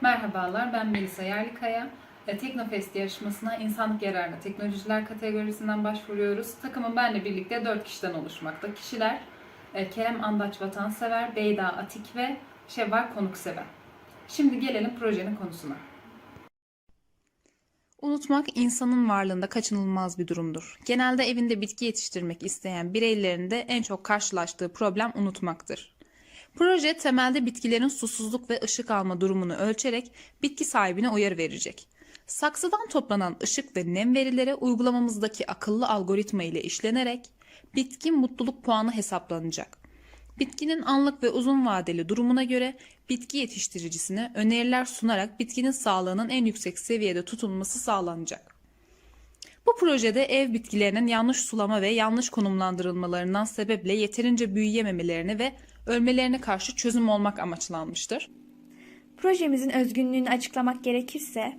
Merhabalar, ben Melisa Yerlikaya. E, Teknofest yarışmasına insanlık yararına teknolojiler kategorisinden başvuruyoruz. Takımın benle birlikte 4 kişiden oluşmakta. Kişiler e, Kerem Andaç Vatansever, Beyda Atik ve Şevval Konuksever. Şimdi gelelim projenin konusuna. Unutmak insanın varlığında kaçınılmaz bir durumdur. Genelde evinde bitki yetiştirmek isteyen bireylerin de en çok karşılaştığı problem unutmaktır. Proje temelde bitkilerin susuzluk ve ışık alma durumunu ölçerek bitki sahibine uyarı verecek. Saksıdan toplanan ışık ve nem verileri uygulamamızdaki akıllı algoritma ile işlenerek bitki mutluluk puanı hesaplanacak. Bitkinin anlık ve uzun vadeli durumuna göre bitki yetiştiricisine öneriler sunarak bitkinin sağlığının en yüksek seviyede tutulması sağlanacak. Bu projede ev bitkilerinin yanlış sulama ve yanlış konumlandırılmalarından sebeple yeterince büyüyememelerini ve ölmelerine karşı çözüm olmak amaçlanmıştır. Projemizin özgünlüğünü açıklamak gerekirse,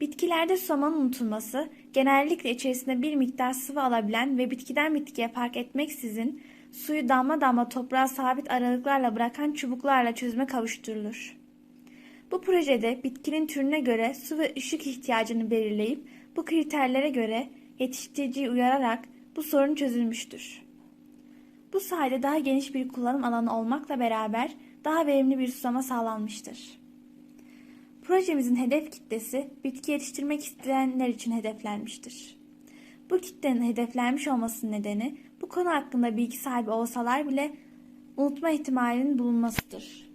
bitkilerde sulamanın unutulması, genellikle içerisinde bir miktar sıvı alabilen ve bitkiden bitkiye fark etmeksizin suyu damla damla toprağa sabit aralıklarla bırakan çubuklarla çözüme kavuşturulur. Bu projede bitkinin türüne göre su ve ışık ihtiyacını belirleyip bu kriterlere göre yetiştiriciyi uyararak bu sorun çözülmüştür. Bu sayede daha geniş bir kullanım alanı olmakla beraber daha verimli bir sulama sağlanmıştır. Projemizin hedef kitlesi bitki yetiştirmek isteyenler için hedeflenmiştir. Bu kitlenin hedeflenmiş olmasının nedeni bu konu hakkında bilgi sahibi olsalar bile unutma ihtimalinin bulunmasıdır.